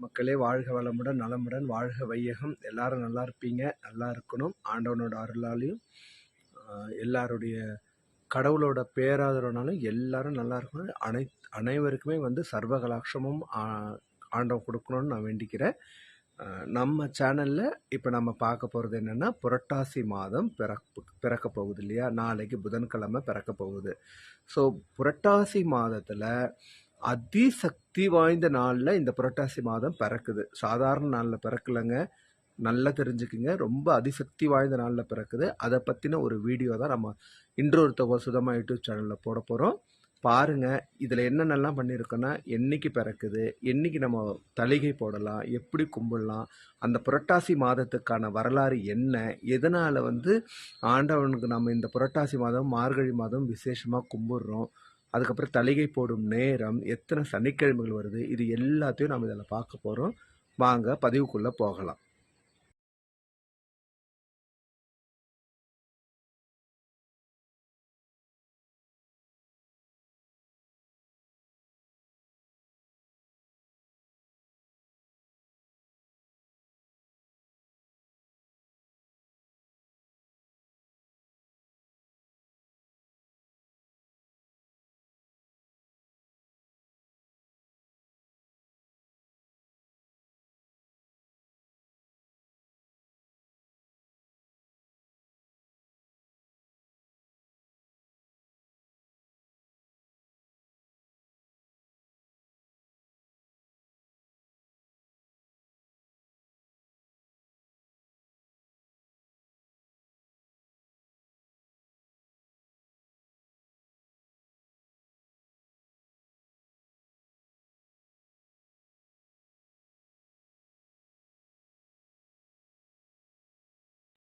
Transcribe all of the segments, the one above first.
மக்களே வாழ்க வளமுடன் நலமுடன் வாழ்க வையகம். எல்லாரும் நல்லா இருப்பீங்க நல்லா இருக்கணும். ஆண்டவனோட அருளாலையும் எல்லாருடைய கடவுளோட பேராதரவுனாலும் எல்லாரும் நல்லா இருக்கணும். அனை அனைவருக்குமே வந்து சர்வகலாட்சமும் ஆஹ், ஆண்டவன் கொடுக்கணும்னு நான் வேண்டிக்கிறேன். நம்ம சேனலில் இப்போ நம்ம பார்க்க போகிறது என்னென்னா புரட்டாசி மாதம் பிறப்பு பிறக்க போகுது இல்லையா? நாளைக்கு புதன்கிழமை பிறக்க போகுது. ஸோ புரட்டாசி மாதத்தில் அதிசக்தி வாய்ந்த நாளில் இந்த புரட்டாசி மாதம் பிறக்குது. சாதாரண நாளில் பிறக்கலைங்க. நல்லா தெரிஞ்சுக்குங்க. ரொம்ப அதிசக்தி வாய்ந்த நாளில் பிறக்குது. அதை பற்றின ஒரு வீடியோ தான் நம்ம இன்றொரு தொகை சுதமாக யூடியூப் சேனலில் போட போகிறோம் பாருங்கள் இதில் என்னென்னலாம் பண்ணியிருக்கோன்னா என்னைக்கு பிறக்குது என்னைக்கு நம்ம தலிகை போடலாம் எப்படி கும்பிடலாம் அந்த புரட்டாசி மாதத்துக்கான வரலாறு என்ன எதனால் வந்து ஆண்டவனுக்கு நம்ம இந்த புரட்டாசி மாதம் மார்கழி மாதம் விசேஷமாக கும்பிடுறோம் அதுக்கப்புறம் தலிகை போடும் நேரம் எத்தனை சனிக்கிழமைகள் வருது இது எல்லாத்தையும் நம்ம இதில் பார்க்க போகிறோம் வாங்க பதிவுக்குள்ளே போகலாம்.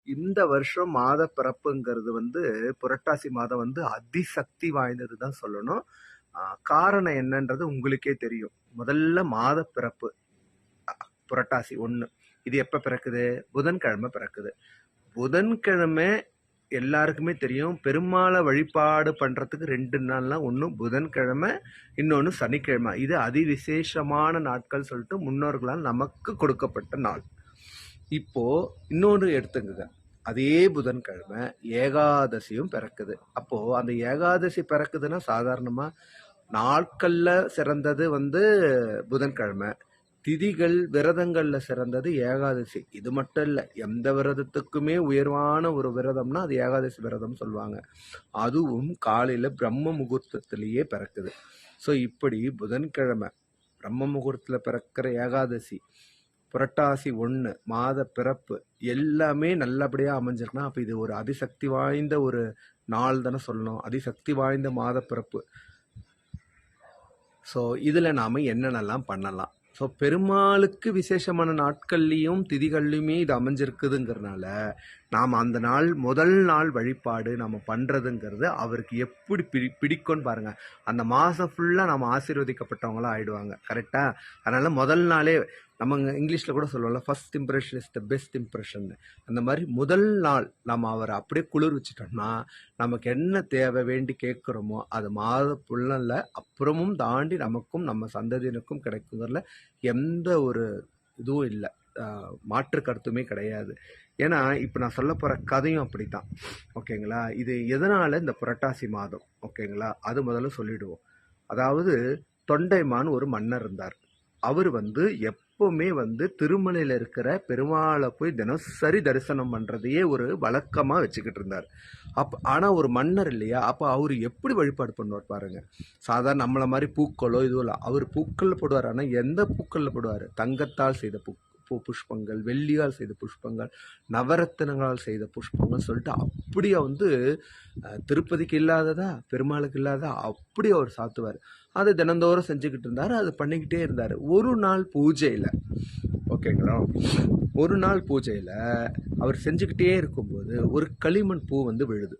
இந்த வருஷம் மாத பிறப்புங்கிறது வந்து புரட்டாசி மாதம் வந்து அதிசக்தி வாய்ந்தது தான் சொல்லணும். காரணம் என்னன்றது உங்களுக்கே தெரியும். முதல்ல மாத பிறப்பு புரட்டாசி ஒன்று இது எப்போ பிறக்குது? புதன்கிழமை பிறக்குது. புதன்கிழமை எல்லாருக்குமே தெரியும். பெருமாளை வழிபாடு பண்ணுறதுக்கு ரெண்டு நாள்லாம் ஒன்று புதன்கிழமை இன்னொன்று சனிக்கிழமை. இது அதிவிசேஷமான நாட்கள் சொல்லிட்டு முன்னோர்களால் நமக்கு கொடுக்கப்பட்ட நாள். இப்போ இன்னொன்று எடுத்துங்க அதே புதன்கிழமை ஏகாதசியும் பிறக்குது. அப்போ அந்த ஏகாதசி பிறக்குதுன்னா சாதாரணமா நாட்கள்ல சிறந்தது வந்து புதன்கிழமை. திதிகள் விரதங்களில் சிறந்தது ஏகாதசி. இது மட்டும் இல்லை எந்த விரதத்துக்குமே உயர்வான ஒரு விரதம்னா அது ஏகாதசி விரதம் சொல்லுவாங்க. அதுவும் காலையில் பிரம்ம முகூர்த்தத்திலேயே பிறக்குது. ஸோ இப்படி புதன்கிழமை பிரம்ம முகூர்த்தத்தில் பிறக்கிற ஏகாதசி புரட்டாசி ஒன்று மாத பிறப்பு எல்லாமே நல்லபடியாக அமைஞ்சிருக்குன்னா அப்போ இது ஒரு அதிசக்தி வாய்ந்த ஒரு நாள் தானே சொல்லணும். அதிசக்தி வாய்ந்த மாத பிறப்பு. ஸோ இதில் நாம் என்னென்னலாம் பண்ணலாம்? ஸோ பெருமாளுக்கு விசேஷமான நாட்கள்லேயும் திதிகள்லையுமே இது அமைஞ்சிருக்குதுங்கிறனால நாம் அந்த நாள் முதல் நாள் வழிபாடு நம்ம பண்ணுறதுங்கிறது அவருக்கு எப்படி பிடி பிடிக்கும்னு பாருங்கள் அந்த மாதம் ஃபுல்லாக நம்ம ஆசீர்வதிக்கப்பட்டவங்களாம் ஆயிடுவாங்க. கரெக்டாக அதனால் முதல் நாளே நம்ம இங்கிலீஷில் கூட சொல்லுவோம்ல first impression is the best impression அந்த மாதிரி முதல் நாள் நம்ம அவரை அப்படியே குளிர் வச்சுட்டோம்னா நமக்கு என்ன தேவை வேண்டி கேட்குறோமோ அது மாத புள்ளனில் அப்புறமும் தாண்டி நமக்கும் நம்ம சந்ததியினருக்கும் கிடைக்குங்கிறதுல எந்த ஒரு இதுவும் இல்லை. மாற்று கருத்துமே கிடையாது. ஏன்னா இப்போ நான் சொல்ல போகிற கதையும் அப்படித்தான். ஓகேங்களா? இது எதனால் இந்த புரட்டாசி மாதம்? ஓகேங்களா? அது முதல்ல சொல்லிடுவோம். அதாவது தொண்டைமான் ஒரு மன்னர் இருந்தார். அவர் வந்து எப் எப்பவுமே வந்து திருமலையில் இருக்கிற பெருமாளை போய் தினசரி தரிசனம் பண்ணுறதையே ஒரு வழக்கமாக வச்சுக்கிட்டு இருந்தார். அப் ஆனால் ஒரு மன்னர் இல்லையா? அப்போ அவர் எப்படி வழிபாடு பண்ணுவார் பாருங்கள் சாதாரண நம்மளை மாதிரி பூக்களோ இதுவும் இல்லை. அவர் பூக்களில் போடுவார். ஆனால் எந்த பூக்களில் போடுவார்? தங்கத்தால் செய்த பூ பூ புஷ்பங்கள் வெள்ளியால் செய்த புஷ்பங்கள் நவரத்தினங்களால் செய்த புஷ்பங்கள் சொல்லிட்டு அப்படியே வந்து திருப்பதிக்கு இல்லாததா? பெருமாளுக்கு இல்லாததா? அப்படி அவர் சாத்துவார். அதை தினந்தோறும் செஞ்சுக்கிட்டு இருந்தார் அது பண்ணிக்கிட்டே இருந்தார். ஒரு நாள் பூஜையில் ஓகேங்களா? ஒரு நாள் பூஜையில் அவர் செஞ்சுக்கிட்டே இருக்கும்போது ஒரு களிமண் பூ வந்து விழுது.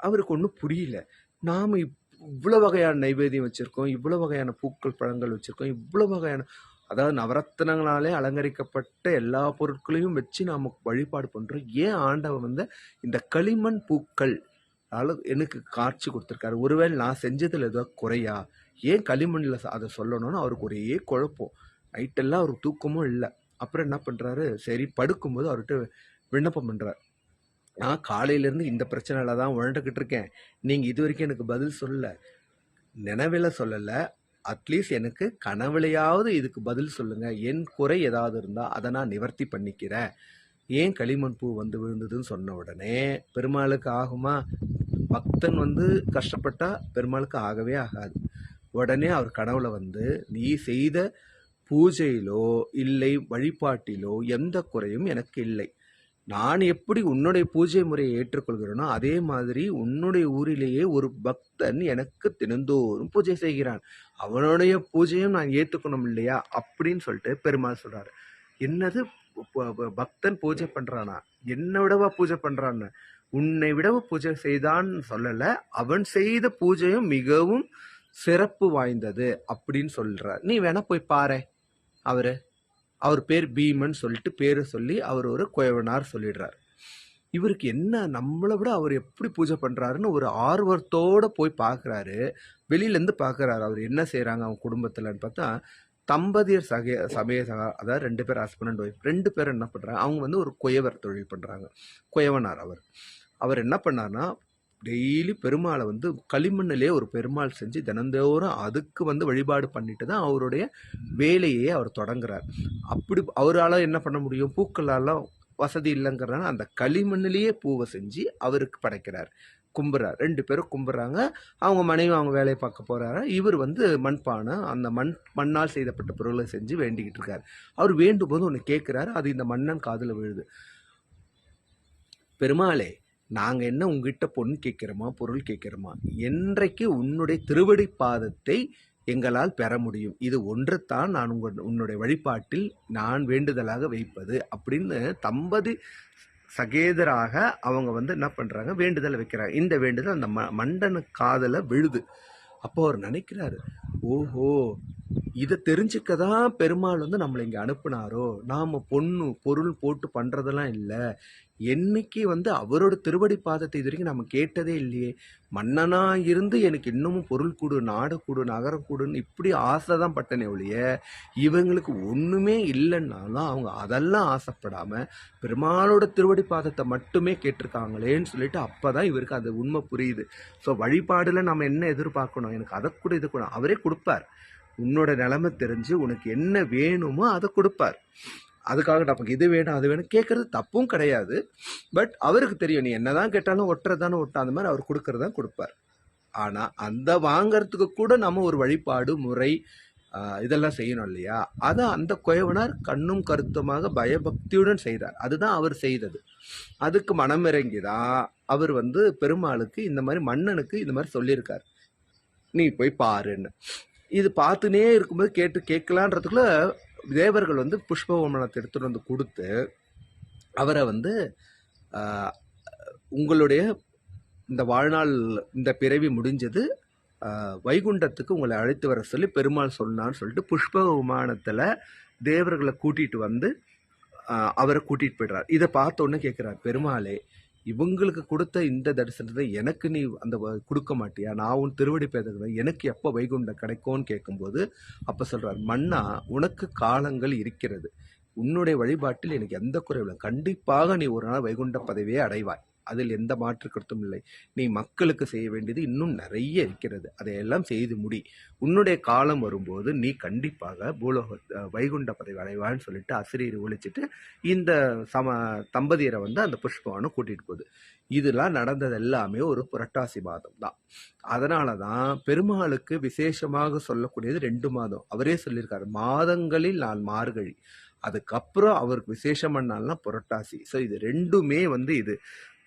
அவருக்கு ஒன்றும் புரியல. நாம் இவ்வளோ வகையான நைவேத்தியம் வச்சுருக்கோம் இவ்வளோ வகையான பூக்கள் பழங்கள் வச்சுருக்கோம் இவ்வளோ வகையான அதாவது நவரத்தினங்களாலே அலங்கரிக்கப்பட்ட எல்லா பொருட்களையும் வச்சு நாம் வழிபாடு பண்ணுறோம் ஏன் ஆண்டவன் வந்து இந்த களிமண் பூக்கள் அளவு எனக்கு காட்சி கொடுத்துருக்காரு. ஒருவேளை நான் செஞ்சதில் ஏதோ குறையா? ஏன் களிமண்ணில் அதை சொல்லணும்னு அவருக்கு ஒரே குழப்பம். நைட்டெல்லாம் அவருக்கு தூக்கமும் இல்லை. அப்புறம் என்ன பண்ணுறாரு சரி படுக்கும்போது அவர்கிட்ட விண்ணப்பம் பண்ணுறார் நான் காலையிலேருந்து இந்த பிரச்சனையில் தான் உழண்டுக்கிட்டு இருக்கேன். நீங்கள் இது வரைக்கும் எனக்கு பதில் சொல்லலை. நினைவில் சொல்லலை. அட்லீஸ்ட் எனக்கு கனவுலையாவது இதுக்கு பதில் சொல்லுங்கள் என் குறை ஏதாவது இருந்தால் அதை நான் நிவர்த்தி பண்ணிக்கிறேன். ஏன் களிமண் பூ வந்து விழுந்ததுன்னு சொன்ன உடனே பெருமாளுக்கு ஆகுமா? பக்தன் வந்து கஷ்டப்பட்டால் பெருமாளுக்கு ஆகவே ஆகாது. உடனே அவர் கனவுல வந்து நீ செய்த பூஜையிலோ இல்லை வழிபாட்டிலோ எந்த குறையும் எனக்கு இல்லை. நான் எப்படி உன்னுடைய பூஜை முறையை ஏற்றுக்கொள்கிறேனோ அதே மாதிரி உன்னுடைய ஊரிலேயே ஒரு பக்தன் எனக்கு தினந்தோறும் பூஜை செய்கிறான். அவனுடைய பூஜையும் நான் ஏற்றுக்கணும் இல்லையா? அப்படின்னு சொல்லிட்டு பெருமாள் சொல்றாரு. என்னது? ப- பக்தன் பூஜை பண்றானா? என்னை விடவா பூஜை பண்றான்னு? உன்னை விடவா பூஜை செய்தான்னு சொல்லல. அவன் செய்த பூஜையும் மிகவும் சிறப்பு வாய்ந்தது அப்படின்னு சொல்கிறார் நீ வேணா போய் பாரு. அவர் அவர் பேர் பீமன் சொல்லிட்டு பேரை சொல்லி அவர் ஒரு குயவனார் சொல்லிடுறார். இவருக்கு என்ன நம்மளை விட அவர் எப்படி பூஜை பண்ணுறாருன்னு ஒரு ஆர்வத்தோட போய் பார்க்குறாரு. வெளியிலேருந்து பார்க்குறாரு. அவர் என்ன செய்கிறாங்க அவங்க குடும்பத்தில்னு பார்த்தா தம்பதியர் சகே சமய சகா அதாவது ரெண்டு பேர் ஹஸ்பண்ட் அண்ட் ஒய்ஃப் ரெண்டு பேரும் என்ன பண்ணுறாங்க அவங்க வந்து ஒரு குயவர் தொழில் பண்ணுறாங்க குயவனார் அவர். அவர் என்ன பண்ணார்னா டெய்லி பெருமாளை வந்து களிமண்ணிலே ஒரு பெருமாள் செஞ்சு தினந்தோறும் அதுக்கு வந்து வழிபாடு பண்ணிட்டு தான் அவருடைய வேலையே அவர் தொடங்குறார். அப்படி அவரால் என்ன பண்ண முடியும்? பூக்களாலாம் வசதி இல்லைங்கிறனால அந்த களிமண்ணிலேயே பூவை செஞ்சு அவருக்கு படைக்கிறார். கும்புறார். ரெண்டு பேரும் கும்புறாங்க. அவங்க மனைவி அவங்க வேலையை பார்க்க போகிறாரு இவர் வந்து மண்பானை அந்த மண் மண்ணால் செய்தப்பட்ட பொருளை செஞ்சு வேண்டிக்கிட்டு இருக்கார். அவர் வேண்டும் போது ஒன்று கேட்குறாரு. அது இந்த மன்னன் காதில் விழுது. பெருமாளே நாங்கள் என்ன உங்ககிட்ட பொன் கேட்குறோமா பொருள் கேட்குறோமா என்றைக்கு உன்னுடைய திருவடி பாதத்தை எங்களால் பெற முடியும்? இது ஒன்று தான் நான் உங்கள் உன்னுடைய வழிபாட்டில் நான் வேண்டுதலாக வைப்பது அப்படின்னு தம்பதி சகேதராக அவங்க வந்து என்ன பண்ணுறாங்க வேண்டுதலை வைக்கிறாங்க. இந்த வேண்டுதல் அந்த ம மண்டன காதலை விழுது. அப்போ அவர் நினைக்கிறாரு ஓஹோ இதை தெரிஞ்சுக்க தான் பெருமாள் வந்து நம்மளை இங்கே அனுப்புனாரோ? நாம் பொண்ணு பொருள் போட்டு பண்ணுறதெல்லாம் இல்லை. என்னைக்கு வந்து அவரோட திருவடி பாதத்தை இது வரைக்கும் நம்ம கேட்டதே இல்லையே. மன்னனாக இருந்து எனக்கு இன்னமும் பொருள் கொடு நாடு கூடு நகரம் கூடுன்னு இப்படி ஆசை தான் பட்டனே ஒழிய இவங்களுக்கு ஒன்றுமே இல்லைன்னாலும் அவங்க அதெல்லாம் ஆசைப்படாமல் பெருமாளோட திருவடி பாதத்தை மட்டுமே கேட்டிருக்காங்களேன்னு சொல்லிட்டு அப்போ தான் இவருக்கு அது உண்மை புரியுது. ஸோ வழிபாடில் நம்ம என்ன எதிர்பார்க்கணும்? எனக்கு அதை கூட இது கூட அவரே கொடுப்பார். உன்னோட நிலைமை தெரிஞ்சு உனக்கு என்ன வேணுமோ அதை கொடுப்பார். அதுக்காக நமக்கு இது வேணும் அது வேணும். கேட்கறது தப்பும் கிடையாது. பட் அவருக்கு தெரியும் நீ என்னதான் கேட்டாலும் ஒட்டுறதானே ஒட்ட. அந்த மாதிரி அவர் கொடுக்கறதா கொடுப்பார். ஆனால் அந்த வாங்கறதுக்கு கூட நம்ம ஒரு வழிபாடு முறை இதெல்லாம் செய்யணும் இல்லையா? அதை அந்த குயவனார் கண்ணும் கருத்துமாக பயபக்தியுடன் செய்தார். அதுதான் அவர் செய்தது. அதுக்கு மனமிறங்கி தான் அவர் வந்து பெருமாளுக்கு இந்த மாதிரி மன்னனுக்கு இந்த மாதிரி சொல்லியிருக்கார். நீ போய் பாருன்னு. இது பார்த்துனே இருக்கும்போது கேட்டு கேட்கலான்றதுக்குள்ள தேவர்கள் வந்து புஷ்பவமனத்தை எடுத்துகிட்டு வந்து கொடுத்து அவரை வந்து உங்களுடைய இந்த வாழ்நாள் இந்த பிறவி முடிஞ்சது வைகுண்டத்துக்கு உங்களை அழைத்து வர சொல்லி பெருமாள் சொன்னான்னு சொல்லிட்டு புஷ்ப விமானத்தில் தேவர்களை கூட்டிகிட்டு வந்து அவரை கூட்டிகிட்டு போயிடுறார். இதை பார்த்தோன்னே கேட்குறார் பெருமாளே இவங்களுக்கு கொடுத்த இந்த தரிசனத்தை எனக்கு நீ அந்த வ- கொடுக்க மாட்டியா? நான் உன் திருவடி பேதகிறேன் எனக்கு எப்போ வைகுண்டம் கிடைக்கும்னு கேட்கும்போது அப்போ சொல்கிறார் மன்னா உனக்கு காலங்கள் இருக்கிறது. உன்னுடைய வழிபாட்டில் எனக்கு எந்த குறைவில்லை கண்டிப்பாக நீ ஒரு நாள் வைகுண்ட பதவியை அடைவாய். அதில் எந்த மாற்று கருத்தும் இல்லை. நீ மக்களுக்கு செய்ய வேண்டியது இன்னும் நிறைய இருக்கிறது. அதையெல்லாம் செய்து முடி. உன்னுடைய காலம் வரும்போது நீ கண்டிப்பாக பூலோக வைகுண்ட பதவி அடைவான்னு சொல்லிட்டு அசிரியர் ஒழிச்சிட்டு இந்த சம தம்பதியரை வந்து அந்த புஷ்பவானை கூட்டிட்டு போகுது. இதெல்லாம் நடந்தது எல்லாமே ஒரு புரட்டாசி மாதம் தான். அதனால தான் பெருமாளுக்கு விசேஷமாக சொல்லக்கூடியது ரெண்டு மாதம். அவரே சொல்லியிருக்காரு மாதங்களில் நான் மார்கழி. அதுக்கப்புறம் அவருக்கு விசேஷம் பண்ணால்னா புரட்டாசி. ஸோ இது ரெண்டுமே வந்து இது.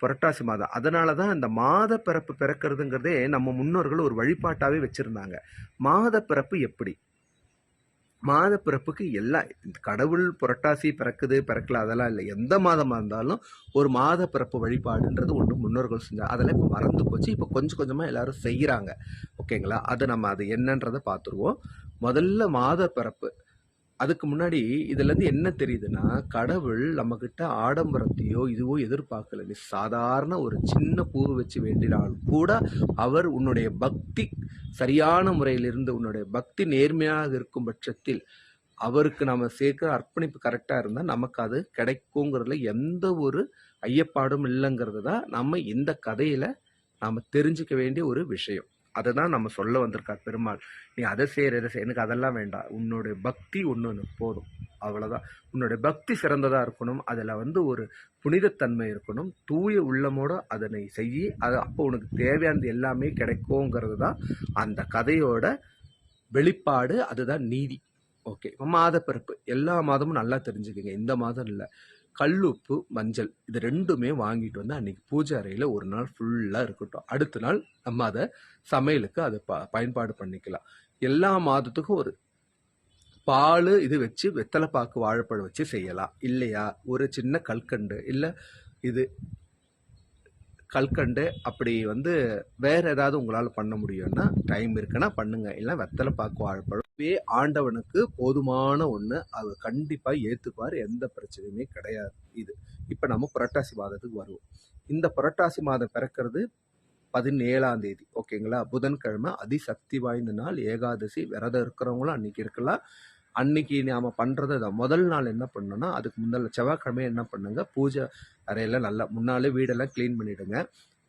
புரட்டாசி மாதம். அதனால தான் இந்த மாத பிறப்பு பிறக்கிறதுங்கிறதே நம்ம முன்னோர்கள் ஒரு வழிபாட்டாகவே வச்சுருந்தாங்க. மாத பிறப்பு எப்படி? மாத பிறப்புக்கு எல்லாம் இந்த கடவுள் புரட்டாசி பிறக்குது பிறக்கல அதெல்லாம் இல்லை. எந்த மாதமாக இருந்தாலும் ஒரு மாத பிறப்பு வழிபாடுன்றது ஒன்று முன்னோர்கள் செஞ்சாங்க அதெல்லாம் இப்போ மறந்து போச்சு. இப்போ கொஞ்சம் கொஞ்சமாக எல்லோரும் செய்கிறாங்க ஓகேங்களா? அது நம்ம அது என்னன்றதை பார்த்துருவோம். முதல்ல மாத பிறப்பு. அதுக்கு முன்னாடி இதுலேருந்து என்ன தெரியுதுன்னா கடவுள் நம்மக்கிட்ட ஆடம்பரத்தையோ இதுவோ எதிர்பார்க்கல நீ சாதாரண ஒரு சின்ன பூவை வச்சு வேண்டினாலும் கூட அவர் உன்னுடைய பக்தி சரியான முறையில் இருந்து உன்னுடைய பக்தி நேர்மையாக இருக்கும் பட்சத்தில் அவருக்கு நம்ம சேர்க்குற அர்ப்பணிப்பு கரெக்டாக இருந்தால் நமக்கு அது கிடைக்குங்கிறதுல எந்த ஒரு ஐயப்பாடும் இல்லைங்கிறது தான் நம்ம இந்த கதையில் நாம் தெரிஞ்சுக்க வேண்டிய ஒரு விஷயம். அதை தான் நம்ம சொல்ல வந்திருக்கார் பெருமாள். நீ அதை செய்கிற இதை செய்ய எனக்கு அதெல்லாம் வேண்டாம். உன்னுடைய பக்தி ஒன்று போதும். அவ்வளோதான் உன்னுடைய பக்தி சிறந்ததாக இருக்கணும். அதில் வந்து ஒரு புனிதத்தன்மை இருக்கணும். தூய உள்ளமோடு அதனை செய்யி அது அப்போ உனக்கு தேவையானது எல்லாமே கிடைக்குங்கிறது தான் அந்த கதையோட வெளிப்பாடு. அதுதான் நீதி. ஓகே. இப்போ மாதப்பிறப்பு. எல்லா மாதமும் நல்லா தெரிஞ்சுக்கோங்க. இந்த மாதம் இல்லை. கல்லுப்பு மஞ்சள் இது ரெண்டுமே வாங்கிட்டு வந்து அன்னைக்கு பூஜை அறையில் ஒரு நாள் ஃபுல்லாக இருக்கட்டும். அடுத்த நாள் நம்ம அதை சமையலுக்கு அதை ப பயன்பாடு பண்ணிக்கலாம். எல்லா மாதத்துக்கும் ஒரு பால் இது வச்சு வெத்தலைப்பாக்கு வாழைப்பழம் வச்சு செய்யலாம். இல்லையா? ஒரு சின்ன கல்கண்டு இல்லை இது கல்கண்டு அப்படி வந்து வேறு ஏதாவது உங்களால் பண்ண முடியும்னா டைம் இருக்குன்னா பண்ணுங்கள் இல்லை வெத்தலைப்பாக்கு வாழைப்பழம் இதுவே ஆண்டவனுக்கு போதுமான ஒன்று அவர் கண்டிப்பாக ஏற்றுப்பார் எந்த பிரச்சனையுமே கிடையாது இது. இப்போ நம்ம புரட்டாசி மாதத்துக்கு வருவோம். இந்த புரட்டாசி மாதம் பிறக்கிறது பதினேழாம் தேதி. ஓகேங்களா? புதன்கிழமை அதிசக்தி வாய்ந்த நாள். ஏகாதசி. விரதம் இருக்கிறவங்களும் அன்னைக்கு இருக்கலாம். அன்னைக்கு நாம பண்றது முதல் நாள் என்ன பண்ணணும்னா அதுக்கு முந்தல் செவ்வாய்க்கிழமை என்ன பண்ணுங்க? பூஜை அறையில நல்லா முன்னாலே வீடெல்லாம் க்ளீன் பண்ணிடுங்க.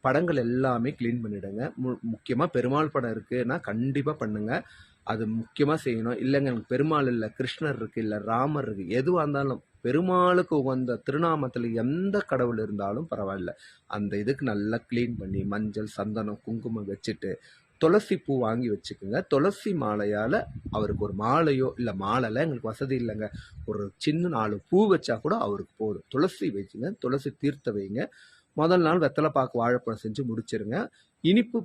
படங்கள் எல்லாமே க்ளீன் பண்ணிடுங்க. மு முக்கியமாக பெருமாள் படம் இருக்குன்னா கண்டிப்பாக பண்ணுங்கள் அது முக்கியமாக செய்யணும். இல்லைங்க எனக்கு பெருமாள் இல்லை கிருஷ்ணர் இருக்குது இல்லை ராமர் இருக்குது எதுவாக இருந்தாலும் பெருமாளுக்கு உகந்த திருநாமத்தில் எந்த கடவுள் இருந்தாலும் பரவாயில்ல. அந்த இதுக்கு நல்லா க்ளீன் பண்ணி மஞ்சள் சந்தனம் குங்குமம் வச்சுட்டு துளசி பூ வாங்கி வச்சுக்கோங்க. துளசி மாலையால் அவருக்கு ஒரு மாலையோ இல்லை மாலைல எங்களுக்கு வசதி இல்லைங்க. ஒரு சின்ன நாலு பூ வச்சா கூட அவருக்கு போதும். துளசி வச்சுங்க துளசி தீர்த்த வைங்க. முதல் நாள் வெத்தலை பாக்கு வாழைப்பழம் செஞ்சு முடிச்சிருங்க. இனிப்பு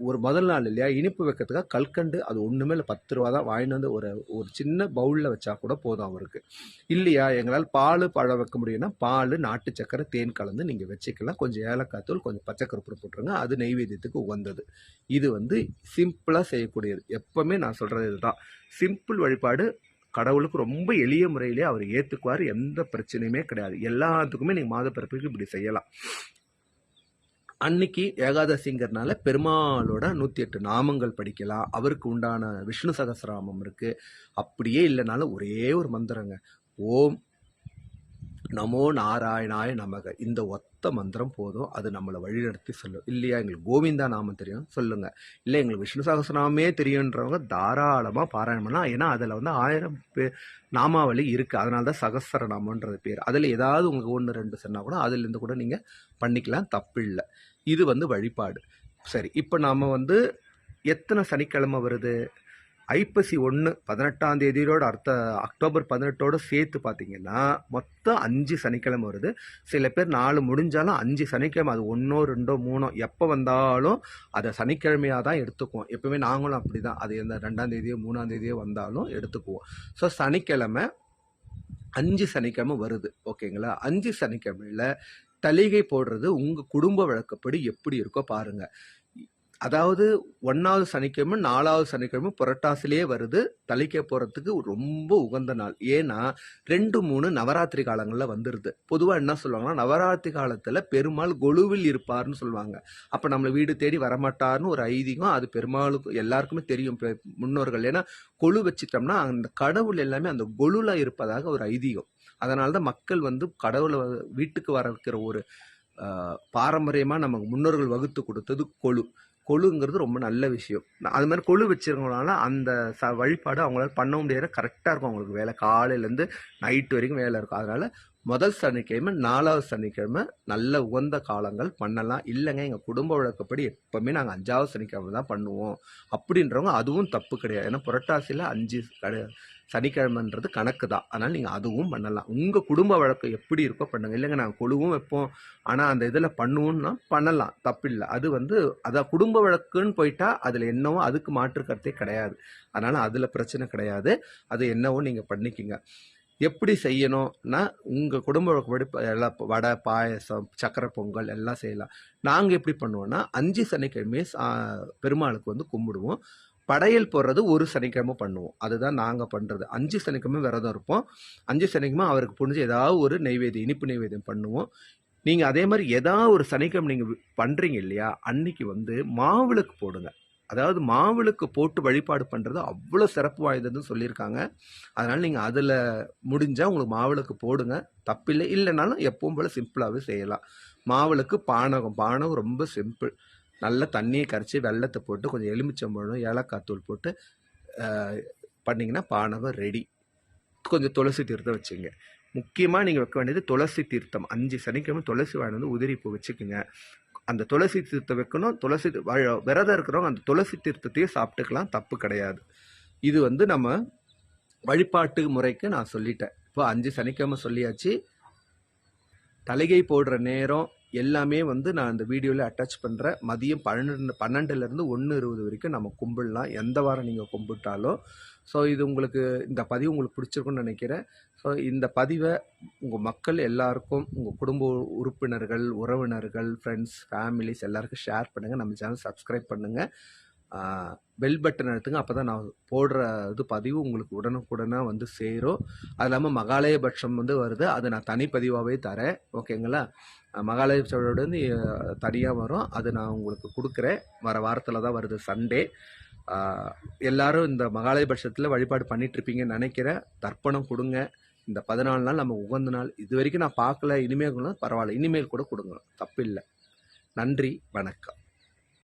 ஒரு முதல் நாள் இல்லையா? இனிப்பு வைக்கிறதுக்காக கல்கண்டு அது ஒன்றுமே இல்லை பத்து ரூபா தான் வாங்கிட்டு வந்து ஒரு ஒரு சின்ன பவுலில் வச்சா கூட போதும் அவருக்கு. இல்லையா? எங்களால் பால் பழம் வைக்க முடியும்னா பால் நாட்டு சக்கரை தேன் கலந்து நீங்கள் வச்சுக்கலாம். கொஞ்சம் ஏலக்காய் தூள் கொஞ்சம் பச்சைக்கருப்பு போட்டுருங்க. அது நெய்வேத்தியத்துக்கு உகந்தது. இது வந்து சிம்பிளாக செய்யக்கூடியது. எப்பவுமே நான் சொல்கிறது இதுதான். சிம்பிள் வழிபாடு கடவுளுக்கு ரொம்ப எளிய முறையிலே அவர் ஏற்றுக்குவார் எந்த பிரச்சனையுமே கிடையாது. எல்லாத்துக்குமே நீங்கள் மாதப்பிறப்புக்கு இப்படி செய்யலாம். அன்னைக்கு ஏகாதசிங்கிறனால பெருமாளோட நூற்றி எட்டு நாமங்கள் படிக்கலாம். அவருக்கு உண்டான விஷ்ணு சகசிராமம் இருக்கு. அப்படியே இல்லைனாலும் ஒரே ஒரு மந்திரங்க. ஓம் நமோ நாராயணாய நமக. இந்த ஒத்த மந்திரம் போதும். அது நம்மளை வழிநடத்தி சொல்லும். இல்லையா? எங்களுக்கு கோவிந்தா நாமம் தெரியும். சொல்லுங்கள் இல்லை எங்களுக்கு விஷ்ணு சகசிரநாமே தெரியுன்றவங்க தாராளமாக பாராயணம் பண்ணலாம். ஏன்னா அதில் வந்து ஆயிரம் பே நாமாவளி இருக்குது அதனால தான் சகஸ்ரநாமன்றது பேர். அதில் ஏதாவது உங்களுக்கு ஒன்று ரெண்டு சொன்னால் கூட அதுலேருந்து கூட நீங்கள் பண்ணிக்கலாம். தப்பு இல்லை இது வந்து வழிபாடு. சரி இப்போ நாம் வந்து எத்தனை சனிக்கிழமை வருது? ஐப்பசி ஒன்று பதினெட்டாம் தேதியோட அடுத்த அக்டோபர் பதினெட்டோட சேர்த்து பார்த்தீங்கன்னா மொத்தம் அஞ்சு சனிக்கிழமை வருது. சில பேர் நாலு முடிஞ்சாலும் அஞ்சு சனிக்கிழமை அது ஒன்றோ ரெண்டோ மூணோ எப்போ வந்தாலும் அதை சனிக்கிழமையாக தான் எடுத்துக்குவோம். எப்பவுமே நாங்களும் அப்படி தான் அது எந்த ரெண்டாம் தேதியோ மூணாம் தேதியோ வந்தாலும் எடுத்துக்குவோம். ஸோ சனிக்கிழமை அஞ்சு சனிக்கிழமை வருது. ஓகேங்களா? அஞ்சு சனிக்கிழமையில் தலிகை போடுறது உங்கள் குடும்ப வழக்கப்படி எப்படி இருக்கோ பாருங்கள் அதாவது ஒன்றாவது சனிக்கிழமை நாலாவது சனிக்கிழமை புரட்டாசிலேயே வருது. தளிக்க போகிறதுக்கு ரொம்ப உகந்த நாள். ஏன்னா ரெண்டு மூணு நவராத்திரி காலங்களில் வந்துடுது பொதுவாக என்ன சொல்லுவாங்கன்னா நவராத்திரி காலத்தில் பெருமாள் கொலுவில் இருப்பார்னு சொல்லுவாங்க. அப்போ நம்மளை வீடு தேடி வரமாட்டார்னு ஒரு ஐதீகம் அது பெருமாளுக்கு எல்லாருக்குமே தெரியும் முன்னோர்கள். ஏன்னா கொலு வச்சிட்டோம்னா அந்த கடவுள் எல்லாமே அந்த கொலுவில் இருப்பதாக ஒரு ஐதீகம். அதனால தான் மக்கள் வந்து கடவுளை வீட்டுக்கு வர வைக்கிற ஒரு பாரம்பரியமாக நமக்கு முன்னோர்கள் வகுத்து கொடுத்தது கொலு. கொழுங்கிறது ரொம்ப நல்ல விஷயம். அது மாதிரி கொழு வச்சிருக்கனால அந்த ச வழிபாடு அவங்களால பண்ண முடியாத. கரெக்டாக இருக்கும் அவங்களுக்கு வேலை. காலையிலேருந்து நைட்டு வரைக்கும் வேலை இருக்கும். அதனால் முதல் சனிக்கிழமை நாலாவது சனிக்கிழமை நல்ல உகந்த காலங்கள் பண்ணலாம். இல்லைங்க எங்கள் குடும்ப வழக்கப்படி எப்போவுமே நாங்கள் அஞ்சாவது சனிக்கிழமை தான் பண்ணுவோம். அப்படின்றவங்க அதுவும் தப்பு கிடையாது. ஏன்னா புரட்டாசியில் அஞ்சு கிடையாது சனிக்கிழமைன்றது கணக்கு தான். அதனால் நீங்கள் அதுவும் பண்ணலாம். உங்கள் குடும்ப வழக்கம் எப்படி இருக்கோ பண்ணுங்க. இல்லைங்க நாங்கள் கொழுவும் வைப்போம். ஆனால் அந்த இதில் பண்ணுவோம்னா பண்ணலாம். தப்பில்லை. அது வந்து அதான் குடும்ப வழக்குன்னு போயிட்டா அதில் என்னவோ அதுக்கு மாற்று கருத்தே கிடையாது. அதனால் அதில் பிரச்சனை கிடையாது. அது என்னவோ நீங்கள் பண்ணிக்கிங்க. எப்படி செய்யணும்னா உங்கள் குடும்ப வழக்கப்படி ப- எல்லாம் வடை பாயசம் சக்கரை பொங்கல் எல்லாம் செய்யலாம். நாங்கள் எப்படி பண்ணுவோம்னா அஞ்சு சனிக்கிழமையே சா- பெருமாளுக்கு வந்து கும்பிடுவோம். படையல் போடுறது ஒரு சனிக்கிழமை பண்ணுவோம். அதுதான் நாங்கள் பண்ணுறது அஞ்சு சனிக்கிழமை விரதம் இருப்போம். அஞ்சு சனிக்கிழமை அவருக்கு புரிஞ்சு ஏதாவது ஒரு நெய்வேத்தியம் இனிப்பு நெய்வேதியம் பண்ணுவோம். நீங்கள் அதே மாதிரி ஏதாவது ஒரு சனிக்கிழமை நீங்கள் பண்ணுறீங்க இல்லையா அன்னைக்கு வந்து மாவிளக்கு போடுங்க. அதாவது மாவிளக்கு போட்டு வழிபாடு பண்ணுறது அவ்வளோ சிறப்பு வாய்ந்ததுன்னு சொல்லியிருக்காங்க. அதனால் நீங்கள் அதில் முடிஞ்சால் உங்களுக்கு மாவிளக்கு போடுங்க. தப்பில்லை இல்லைனாலும் எப்பவும் போல் சிம்பிளாகவே செய்யலாம். மாவிளக்கு பானகம். பானகம் ரொம்ப சிம்பிள் நல்ல தண்ணியை கரைச்சி வெள்ளத்தை போட்டு கொஞ்சம் எலுமிச்சம்பழம் ஏலக்காய் தூள் போட்டு பண்ணிங்கன்னா பானகம் ரெடி கொஞ்சம் துளசி தீர்த்தம் வச்சுங்க. முக்கியமாக நீங்கள் வைக்க வேண்டியது துளசி தீர்த்தம். அஞ்சு சனிக்கிழமை துளசி வாங்கி வந்து உதிரி பூ வச்சுக்கோங்க. அந்த துளசி தீர்த்தம் வைக்கணும். துளசி விரதம் இருக்கிறவங்க அந்த துளசி தீர்த்தத்தையும் சாப்பிட்டுக்கலாம். தப்பு கிடையாது. இது வந்து நம்ம வழிபாட்டு முறைக்கு நான் சொல்லிட்டேன். இப்போ அஞ்சு சனிக்கிழமை சொல்லியாச்சு. தலைகை போடுற நேரம் எல்லாமே வந்து நான் இந்த வீடியோவில் அட்டாச் பண்ணுறேன் மதியம் பன்னெண்டு பன்னெண்டுலேருந்து ஒன்று இருபது வரைக்கும் நம்ம கும்பிடலாம். எந்த வாரம் நீங்கள் கும்பிட்டாலும். ஸோ இது உங்களுக்கு இந்த பதிவு உங்களுக்கு பிடிச்சிருக்குன்னு நினைக்கிறேன். ஸோ இந்த பதிவை உங்கள் மக்கள் எல்லாருக்கும் உங்கள் குடும்ப உறுப்பினர்கள் உறவினர்கள் ஃப்ரெண்ட்ஸ் ஃபேமிலிஸ் எல்லாருக்கும் ஷேர் பண்ணுங்கள் நம்ம சேனல் சப்ஸ்கிரைப் பண்ணுங்கள் பெல் பட்டன் அழுத்துங்க அப்போ தான் நான் போடுற இது பதிவு உங்களுக்கு உடனுக்குடனே வந்து சேரும். அது இல்லாமல் மகாலயபட்சம் வந்து வருது. அது நான் தனிப்பதிவாகவே தரேன். ஓகேங்களா அஹ் மகாலயபட்சத்தோட வந்து தனியாக வரும். அது நான் உங்களுக்கு கொடுக்குறேன். வர வாரத்தில் தான் வருது சண்டே எல்லாரும் இந்த மகாலயபட்சத்தில் வழிபாடு பண்ணிகிட்ருப்பீங்கன்னு நினைக்கிறேன். தர்ப்பணம் கொடுங்க. இந்த பதினாலு நாள் நம்ம உகந்த நாள். இது வரைக்கும் நான் பார்க்கல. இனிமேல் கூட பரவாயில்ல. இனிமேல் கூட கொடுங்க. தப்பில்லை. நன்றி. வணக்கம்.